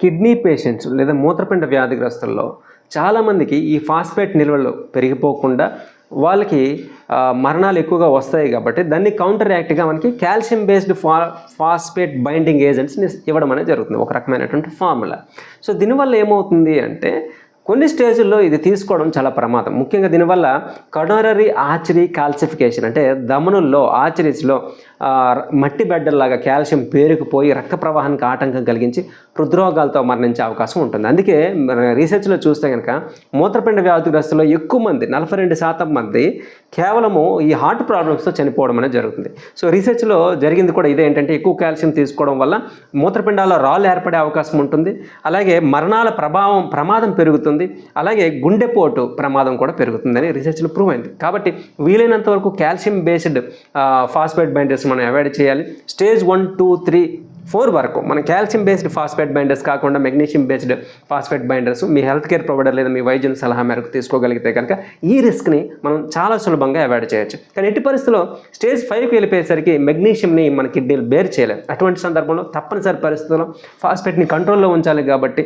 Kidney patients లేదా మూత్రపిండ వ్యాధిగ్రస్తుల్లో చాలామందికి ఈ ఫాస్ఫేట్ నిల్వలు పెరిగిపోకుండా వాళ్ళకి మరణాలు ఎక్కువగా వస్తాయి కాబట్టి దాన్ని కౌంటర్ యాక్ట్గా మనకి కాల్షియం బేస్డ్ ఫా ఫాస్ఫేట్ బైండింగ్ ఏజెంట్స్ని ఇవ్వడం అనేది జరుగుతుంది. ఒక రకమైనటువంటి ఫార్ములా సో దీనివల్ల ఏమవుతుంది అంటే కొన్ని స్టేజ్ల్లో ఇది తీసుకోవడం చాలా ప్రమాదం. ముఖ్యంగా దీనివల్ల కడోరరీ ఆర్చరీ కాల్సిఫికేషన్ అంటే దమనుల్లో ఆర్చరీస్లో మట్టి బెడ్డల్లాగా కాల్షియం పేరుకుపోయి రక్త ప్రవాహానికి ఆటంకం కలిగించి హృద్రోగాలతో మరణించే అవకాశం ఉంటుంది. అందుకే రీసెర్చ్లో చూస్తే కనుక మూత్రపిండ వ్యాధిగ్రస్తుల్లో ఎక్కువ మంది నలభై రెండు శాతం మంది కేవలము ఈ హార్ట్ ప్రాబ్లమ్స్తో చనిపోవడం అనేది జరుగుతుంది. సో రీసెర్చ్లో జరిగింది కూడా ఇదే ఏంటంటే ఎక్కువ కాల్షియం తీసుకోవడం వల్ల మూత్రపిండాల్లో రాళ్ళు ఏర్పడే అవకాశం ఉంటుంది. అలాగే మరణాల ప్రభావం ప్రమాదం పెరుగుతుంది. అలాగే గుండెపోటు ప్రమాదం కూడా పెరుగుతుందని రీసెర్చ్లో ప్రూవ్ అయింది. కాబట్టి వీలైనంత వరకు కాల్షియం బేస్డ్ ఫాస్ఫేట్ బైండర్స్ మనం అవాయిడ్ చేయాలి. Stage one two three four వరకు. మనం కాల్షియం బేస్డ్ ఫాస్ఫేట్ బైండర్స్ కాకుండా మెగ్నీషియం బేస్డ్ ఫాస్ఫేట్ బైండర్స్ మీ హెల్త్ కేర్ ప్రొవైడర్ లేదా మీ వైద్యుల సలహా మేరకు తీసుకోగలిగితే కనుక ఈ రిస్క్ని మనం చాలా సులభంగా అవాయిడ్ చేయొచ్చు. కానీ ఎట్టి పరిస్థితుల్లో స్టేజ్ ఫైవ్కి వెళ్ళిపోయేసరికి మెగ్నీషియంని మన కిడ్నీలు బేర్ చేయలేం. అటువంటి సందర్భంలో తప్పనిసరి పరిస్థితుల్లో ఫాస్ఫేట్ని కంట్రోల్లో ఉంచాలి కాబట్టి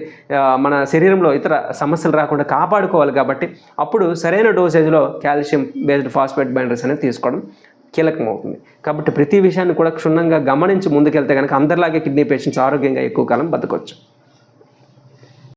మన శరీరంలో ఇతర సమస్యలు రాకుండా కాపాడుకోవాలి కాబట్టి అప్పుడు సరైన డోసేజ్లో కాల్షియం బేస్డ్ ఫాస్ఫేట్ బైండర్స్ అనేది తీసుకోవడం కీలకం అవుతుంది కాబట్టి ప్రతి విషయాన్ని కూడా క్షుణ్ణంగా గమనించి ముందుకెళ్తే కనుక అందరిలాగే కిడ్నీ పేషెంట్స్ ఆరోగ్యంగా ఎక్కువ కాలం బతకొచ్చు.